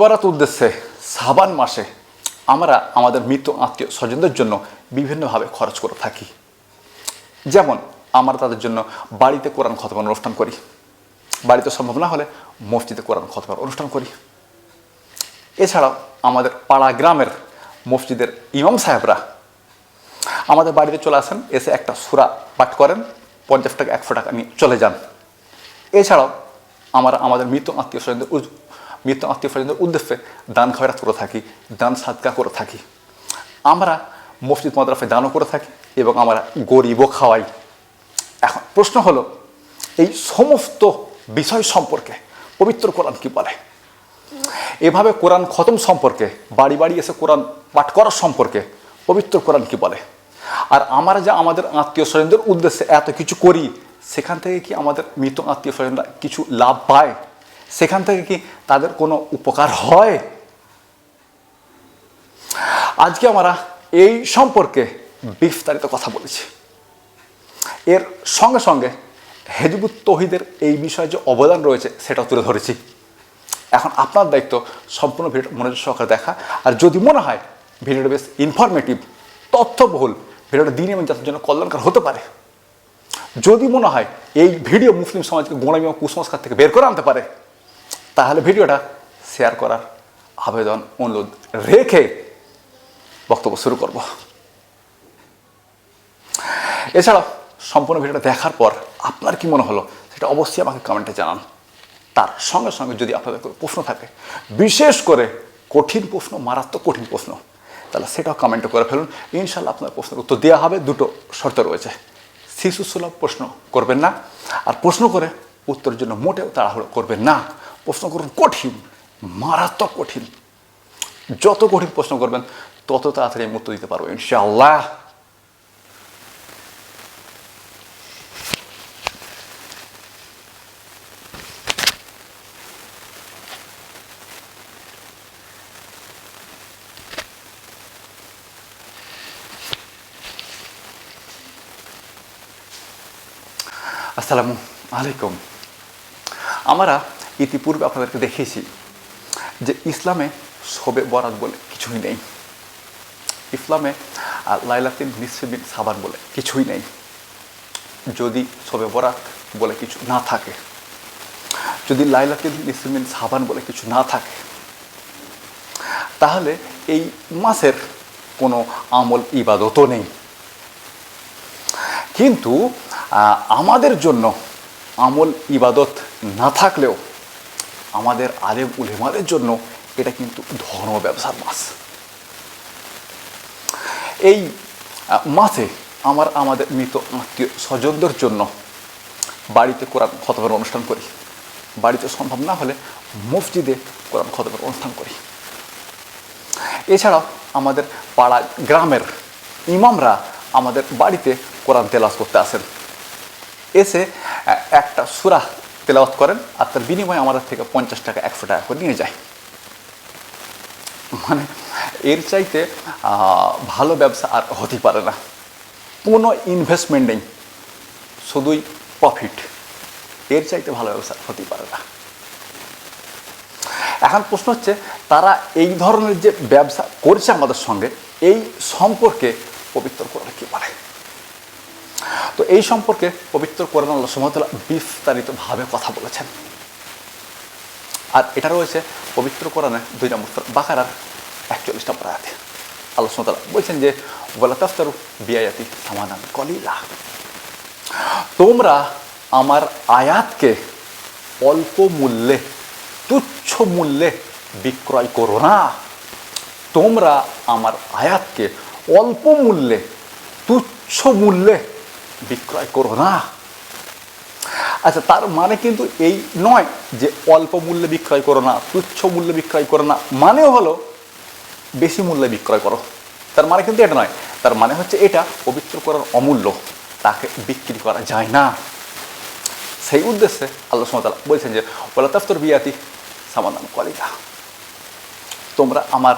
বরাত উদ্দেশ্যে সাবান মাসে আমরা আমাদের মৃত আত্মীয় স্বজনদের জন্য বিভিন্নভাবে খরচ করে থাকি। যেমন আমরা তাদের জন্য বাড়িতে কোরআন খতমান অনুষ্ঠান করি। বাড়িতে সম্ভব না হলে মসজিদে কোরআন খতমান অনুষ্ঠান করি। এছাড়াও আমাদের পাড়া গ্রামের মসজিদের ইমাম সাহেবরা আমাদের বাড়িতে চলে আসেন, এসে একটা সুরা পাঠ করেন, পঞ্চাশ টাকা, একশো টাকা নিয়ে চলে যান। এছাড়াও আমরা আমাদের মৃত আত্মীয় স্বজনদের মৃত আত্মীয় স্বজনদের উদ্দেশ্যে দান খয়রাত করে থাকি, দান সাদকা করে থাকি। আমরা মসজিদ মাদ্রাসায় দানও করে থাকি এবং আমরা গরিবও খাওয়াই। এখন প্রশ্ন হলো, এই সমস্ত বিষয় সম্পর্কে পবিত্র কোরআন কি বলে? এভাবে কোরআন খতম সম্পর্কে, বাড়ি বাড়ি এসে কোরআন পাঠ করার সম্পর্কে পবিত্র কোরআন কি বলে? আর আমরা যা আমাদের আত্মীয় স্বজনদের উদ্দেশ্যে এত কিছু করি, সেখান থেকে কি আমাদের মৃত আত্মীয় স্বজনরা কিছু লাভ পায়? সেখান থেকে কি তাদের কোনো উপকার হয়? আজকে আমরা এই সম্পর্কে বিস্তারিত কথা বলেছি। এর সঙ্গে সঙ্গে হেজবুত তহিদের এই বিষয়ে যে অবদান রয়েছে সেটাও তুলে ধরেছি। এখন আপনার দায়িত্ব সম্পূর্ণ ভিডিও মনোযোগ সহকারে দেখা। আর যদি মনে হয় ভিডিওটা বেশ ইনফরমেটিভ তথ্যবহুল, ভিডিওটা দিন এবং জাতির জন্য কল্যাণকর হতে পারে। যদি মনে হয় এই ভিডিও মুসলিম সমাজকে গোড়ামি এবং কুসংস্কার থেকে বের করে আনতে পারে তাহলে ভিডিওটা শেয়ার করার আবেদন, অনুরোধ রেখে বক্তব্য শুরু করব। এছাড়াও সম্পূর্ণ ভিডিওটা দেখার পর আপনার কি মনে হলো সেটা অবশ্যই আমাকে কমেন্টে জানান। তার সঙ্গে সঙ্গে যদি আপনাদের কোনো প্রশ্ন থাকে, বিশেষ করে কঠিন প্রশ্ন, মারাত্মক কঠিন প্রশ্ন, তাহলে সেটাও কমেন্টে করে ফেলুন। ইনশাল্লাহ আপনার প্রশ্নের উত্তর দেওয়া হবে, দুটো শর্ত রয়েছে। শিশু সুলভ প্রশ্ন করবেন না, আর প্রশ্ন করে উত্তরের জন্য মোটেও তাড়াহুড়ো করবেন না। প্রশ্ন করুন, কঠিন, মারাত্মক কঠিন। যত কঠিন প্রশ্ন করবেন, তত তাড়াতাড়ি আমি উত্তর দিতে পারব, ইনশাআল্লাহ। আসসালামু আলাইকুম। আমরা ইতিপূর্বে আপনাদেরকে দেখিয়েছি যে ইসলামে শবে বরাত বলে কিছুই নেই। ইসলামে লাইলাতিন নিসবিন সাবান বলে কিছুই নেই। যদি শবে বরাত বলে কিছু না থাকে, যদি লাইলাতিন নিসবিন সাবান বলে কিছু না থাকে, তাহলে এই মাসের কোনো আমল ইবাদতও নেই। কিন্তু আমাদের জন্য আমল ইবাদত না থাকলেও আমাদের আলেম উলেমাদের জন্য এটা কিন্তু ধর্ম ব্যবসার মাস এই মাসে আমার, আমাদের মৃত আত্মীয় স্বজনদের জন্য বাড়িতে কোরআন খতমের অনুষ্ঠান করি। বাড়িতে সম্ভব না হলে মসজিদে কোরআন খতমের অনুষ্ঠান করি। এছাড়াও আমাদের পাড়া গ্রামের ইমামরা আমাদের বাড়িতে কোরআন তেলাস করতে আসেন। এসে একটা সুরা তেলাওয়াত করেন, আর তার বিনিময়ে আমাদের থেকে পঞ্চাশ টাকা একশো টাকা করে নিয়ে যায়। মানে এর চাইতে ভালো ব্যবসা আর হতে পারে না। কোনো ইনভেস্টমেন্ট নেই, শুধুই প্রফিট এর চাইতে ভালো ব্যবসা হতেই পারে না। এখন প্রশ্ন হচ্ছে, তারা এই ধরনের যে ব্যবসা করছে আমাদের সঙ্গে, এই সম্পর্কে পবিত্র কোরআন কি বলে? তো এই সম্পর্কে পবিত্র কোরআন আল্লাহ সুমতলা বিস্তারিতভাবে কথা বলেছেন। আর এটা রয়েছে পবিত্র কোরআনে দুই নম্বর বাকারার একচল্লিশ নম্বর আয়াতে। আল্লাহ সুমতলা বলছেন যে বলা তাফতারু বিয়ায়াতি সামানান কলিলা। তোমরা আমার আয়াতকে অল্প মূল্যে, তুচ্ছ মূল্যে বিক্রয় করো না। তোমরা আমার আয়াতকে অল্প মূল্যে, তুচ্ছ মূল্যে বিক্রয় করো না। আচ্ছা তার মানে কিন্তু এই নয় যে অল্প মূল্যে বিক্রয় করো না, তুচ্ছ মূল্যে বিক্রয় করো না, মানেও হলো বেশি মূল্যে বিক্রয় করো। তার মানে কিন্তু এটা নয়। তার মানে হচ্ছে এটা পবিত্র করার অমূল্য, তাকে বিক্রি করা যায় না। সেই উদ্দেশ্যে আল্লাহ সুমতাল বলছেন যে ওলা তাফতর বিয়াতি সামাদান কলিকা তোমরা আমার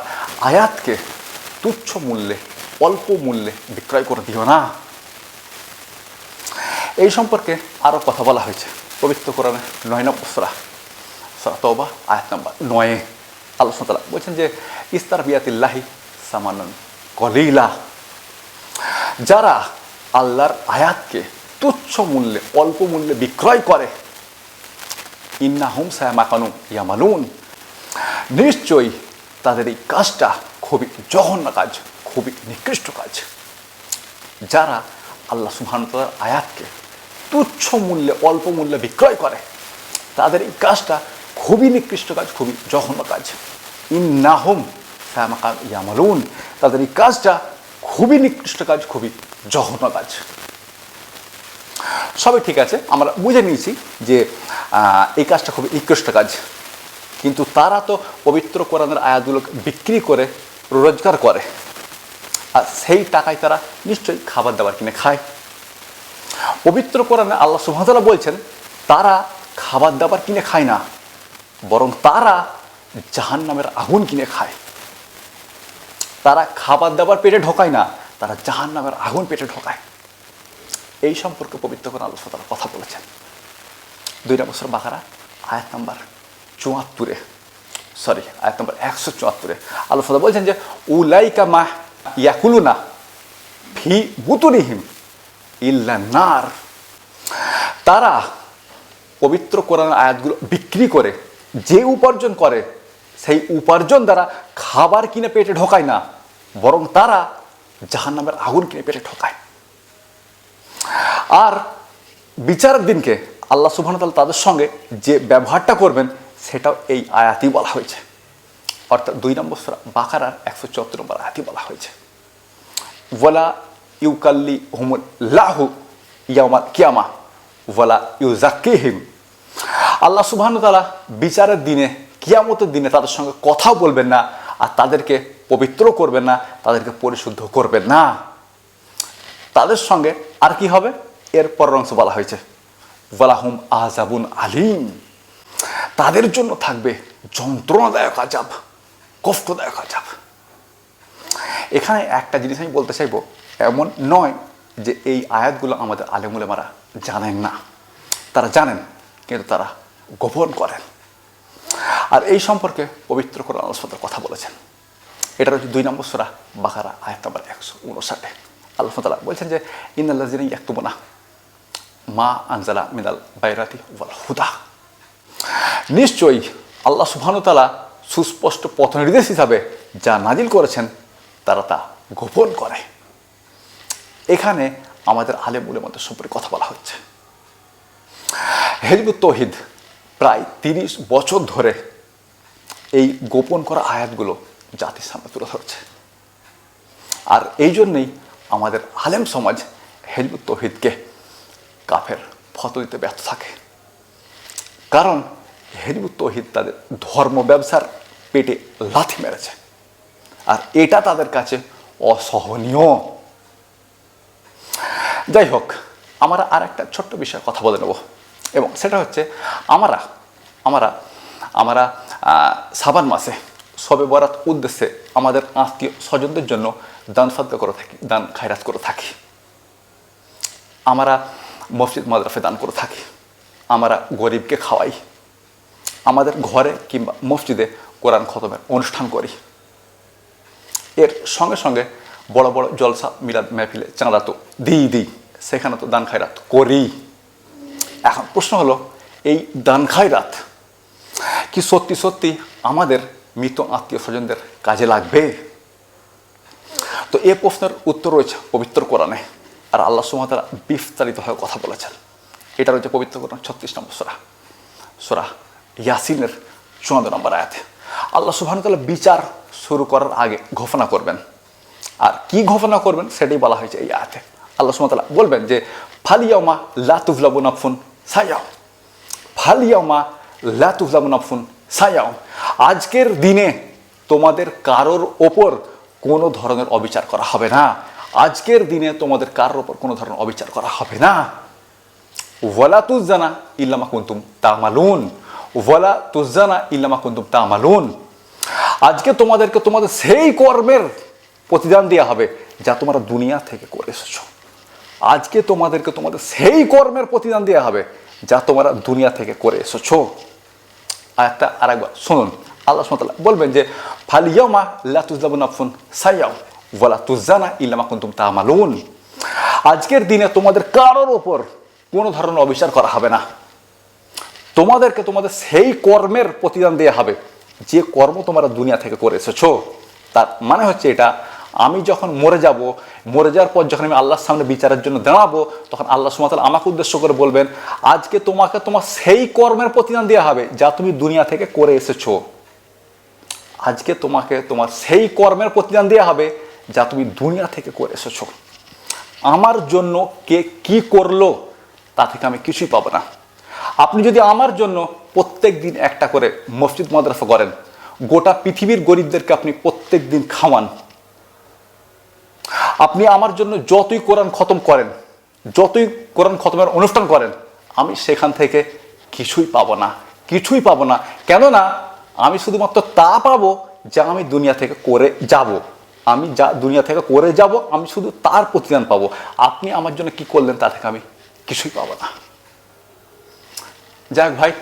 আয়াতকে তুচ্ছ মূল্যে, অল্প মূল্যে বিক্রয় করে দিও না। এই সম্পর্কে আরও কথা বলা হয়েছে। পবিত্র কোরআনে নয় নম্বর সুরা সুরা তওবা, আয়াত নম্বর নয়ে। আল্লাহ সাল্লাহ বলছেন যে ইস্তার বিয়াতিল্লাহি সামানন কলিলা। যারা আল্লাহর আয়াতকে তুচ্ছ মূল্যে, অল্প মূল্যে বিক্রয় করে ইন্না হুম সায়ামাকানু ইয়ামানুন নিশ্চয়ই তাদের এই কাজটা খুবই জঘন্য কাজ, খুবই নিকৃষ্ট কাজ। যারা আল্লাহ সুহানতার আয়াতকে তুচ্ছ মূল্যে, অল্প মূল্যে বিক্রয় করে। তাদের এই কাজটা খুবই নিকৃষ্ট কাজ, খুবই জঘন্য কাজ। ইন্নাহুম শ্যামাকান ইয়ামালুন। তাদের এই কাজটা খুবই নিকৃষ্ট কাজ, খুবই জঘন্য কাজ। সবই ঠিক আছে, আমরা বুঝে নিয়েছি যে এই কাজটা খুবই নিকৃষ্ট কাজ। কিন্তু তারা তো পবিত্র কোরআনের আয়াতগুলো বিক্রি করে, রোজগার করে। আর সেই টাকায় তারা নিশ্চয়ই খাবার দাবার কিনে খায়। পবিত্র কোরআনে আল্লাহ সুহামতাল্লাহ বলছেন, তারা খাবার দাবার কিনে খায় না, বরং তারা জাহান নামের আগুন কিনে খায়। তারা খাবার দাবার পেটে ঢোকায় না, তারা জাহান নামের আগুন পেটে ঢোকায়। এই সম্পর্কে পবিত্র কোরআন আল্লাহ তারা কথা বলেছেন। দুই বছর বাকারা, আয়াত নাম্বার চুয়াত্তরে, সরি, আয়াত নাম্বার একশো চুয়াত্তরে, আল্লাহ বলছেন যে, উলাইকা মা ইয়াকুলুনা ফি বুতুনিহিম তারা পবিত্র কোরআন আয়াতগুলো বিক্রি করে, যে উপার্জন করে, সেই উপার্জন দ্বারা খাবার কিনে পেটে ঢোকায় না, বরং তারা জাহান্নামের আগুন কিনে পেটে ঢোকায়। আর বিচারের দিনকে আল্লাহ সুবহান তাআলা তাদের সঙ্গে যে ব্যবহারটা করবেন, সেটাও এই আয়াতই বলা হয়েছে। অর্থাৎ দুই নম্বর বাকারার একশো চুয়াত্তর নম্বর আয়াতই বলা হয়েছে। ওয়ালা ইউকাল্লি হুমুল্লাহু ইয়ামাল কিয়ামা ওয়ালা ইউজাক্কিহিম আল্লাহ সুবহান তাআলা বিচারের দিনে, কিয়ামতের দিনে তাদের সঙ্গে কথা বলবেন না আর তাদেরকে পবিত্র করবেন না, তাদেরকে পরিশুদ্ধ করবেন না। তাদের সঙ্গে আর কি হবে? এর পরের অংশ বলা হয়েছে, ওয়ালাহুম আজাবুন আলিম। তাদের জন্য থাকবে যন্ত্রণাদায়ক আজাব কষ্টদায়ক আজাব এখানে একটা জিনিস আমি বলতে চাইব এমন নয় যে এই আয়াতগুলো আমাদের আলেমুলেমারা জানেন না। তারা জানেন, কিন্তু তারা গোপন করেন। আর এই সম্পর্কে পবিত্র করে আলোচনার কথা বলেছেন। এটা হচ্ছে দুই নম্বর সুরা বাকারা, আয়াত নম্বর একশো উনষাটে তালা বলছেন যে ইন্দাল্লাহ একটু না মা আনজালা মিনাল বাইরাতি ওয়াল হুদা। নিশ্চয়ই আল্লাহ সুবহানুতালা সুস্পষ্ট পথ নির্দেশ হিসাবে যা নাজিল করেছেন, তারা তা গোপন করে। এখানে আমাদের আলেমুলের মধ্যে সম্পর্কে কথা বলা হচ্ছে। হেজবুত তহিদ প্রায় তিরিশ বছর ধরে এই গোপন করা আয়াতগুলো জাতির সামনে তুলে ধরছে। আর এই জন্যেই আমাদের আলেম সমাজ হেজবুত তহিদকে কাফের ফটো দিতে ব্যর্থ থাকে। কারণ হেজবুত তহিদ তাদের ধর্ম ব্যবসার পেটে লাথি মেরেছে। আর এটা তাদের কাছে অসহনীয়। যাই হোক আমরা আর একটা ছোট্ট বিষয়ে কথা বলে নেব। এবং সেটা হচ্ছে, আমরা আমরা আমরা সাবান মাসে সবে বরাত উদ্দেশ্যে আমাদের আত্মীয় স্বজনদের জন্য দান সাদকা করে থাকি, দান খায়রাত করে থাকি। আমরা মসজিদ মাদ্রাফে দান করে থাকি। আমরা গরিবকে খাওয়াই। আমাদের ঘরে কিংবা মসজিদে কোরআন খতমের অনুষ্ঠান করি। এর সঙ্গে সঙ্গে বড় বড় জলসা মিলাদ মেহফিলে চাঁদা তো দিই দিই। সেখানে তো দান খায়রাত করি। এখন প্রশ্ন হলো, এই দান খায়রাত কি সত্যি সত্যি আমাদের মৃত আত্মীয় স্বজনদের কাজে লাগবে? তো এ প্রশ্নের উত্তর রয়েছে পবিত্র কোরআনে। আর আল্লাহ সুমাতারা বিস্তারিতভাবে কথা বলেছেন। এটা রয়েছে পবিত্র কোরআন ছত্রিশ নম্বর সোরা। সোরা ইয়াসিনের চুয়ান্ন নম্বর আয়াতে। আল্লাহ সুবহানতাল্লাহ বিচার শুরু করার আগে ঘোষণা করবেন। আর কি ঘোষণা করবেন সেটাই বলা হয়েছে এই আয়াতে। আল্লাহ সুবহানাহু বলবেন যে ফালিয়ামা লাতুফলাবু নাফুন সায়াও ফালিয়ামা লাতুফলাবু নাফুন সায়াও আজকের দিনে তোমাদের কারোর ওপর কোনো ধরনের অবিচার করা হবে না। আজকের দিনে তোমাদের কারোর ওপর কোনো ধরনের অবিচার করা হবে না। ওয়ালা তুজানা ইল্লামা কুন্তুম তামালুন। ওয়ালা তুজানা ইল্লামা কুন্তুম তামালুন। আজকে তোমাদেরকে তোমাদের সেই কর্মের প্রতিদান দেওয়া হবে যা তোমরা দুনিয়া থেকে করে এসেছ। আজকে তোমাদেরকে তোমাদের সেই কর্মের প্রতিদান দেওয়া হবে যা তোমরা দুনিয়া থেকে করে এসেছ। আর একবার শুনুন। আল্লাহ সুমতাল্লাহ বলবেন যে ফালিয়ামা লাতুজাবুন আফুন সাইয়াও ওয়ালা তুজানা ইলামা কুন্তুম তামালুন। আজকের দিনে তোমাদের কারোর ওপর কোনো ধরনের অবিচার করা হবে না। তোমাদেরকে তোমাদের সেই কর্মের প্রতিদান দেওয়া হবে যে কর্ম তোমরা দুনিয়া থেকে করে এসেছ। তার মানে হচ্ছে এটা আমি যখন মরে যাব, মরে যাওয়ার পর যখন আমি আল্লাহর সামনে বিচারের জন্য দাঁড়াবো, তখন আল্লাহ সুমাতাল আমাকে উদ্দেশ্য করে বলবেন, আজকে তোমাকে তোমার সেই কর্মের প্রতিদান দেওয়া হবে যা তুমি দুনিয়া থেকে করে এসেছ। আজকে তোমাকে তোমার সেই কর্মের প্রতিদান দেওয়া হবে যা তুমি দুনিয়া থেকে করে এসেছ। আমার জন্য কে কি করল, তা থেকে আমি কিছুই পাবো না। আপনি যদি আমার জন্য প্রত্যেক দিন একটা করে মসজিদ মাদ্রাসা করেন, গোটা পৃথিবীর গরিবদেরকে আপনি প্রত্যেক দিন খাওয়ান আপনি আমার জন্য যতই কোরআন খতম করেন, যতই কোরআন খতমের অনুষ্ঠান করেন, আমি সেখান থেকে কিছুই পাবো না, কিছুই পাবো না। কেননা, আমি শুধুমাত্র তা পাবো যা আমি দুনিয়া থেকে করে যাব। আমি যা দুনিয়া থেকে করে যাব, আমি শুধু তার প্রতিদান পাবো। আপনি আমার জন্য কি করলেন তা থেকে আমি কিছুই পাবো না। যাক ভাই,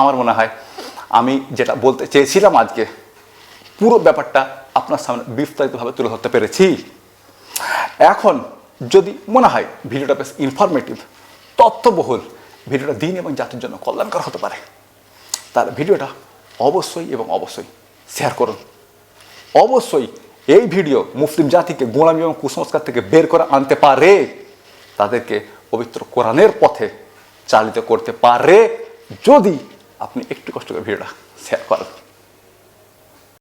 আমার মনে হয় আমি যেটা বলতে চেয়েছিলাম আজকে, পুরো ব্যাপারটা আপনার সামনে বিস্তারিতভাবে তুলে ধরতে পেরেছি। এখন যদি মনে হয় ভিডিওটা বেশ ইনফরমেটিভ তথ্যবহুল, ভিডিওটা দিন এবং জাতির জন্য কল্যাণকর হতে পারে, তাহলে ভিডিওটা অবশ্যই এবং অবশ্যই শেয়ার করুন। অবশ্যই এই ভিডিও মুসলিম জাতিকে, গোলামি এবং কুসংস্কার থেকে বের করে আনতে পারে, তাদেরকে পবিত্র কোরআনের পথে চালিত করতে পারে, যদি আপনি একটু কষ্ট করে ভিডিওটা শেয়ার করেন।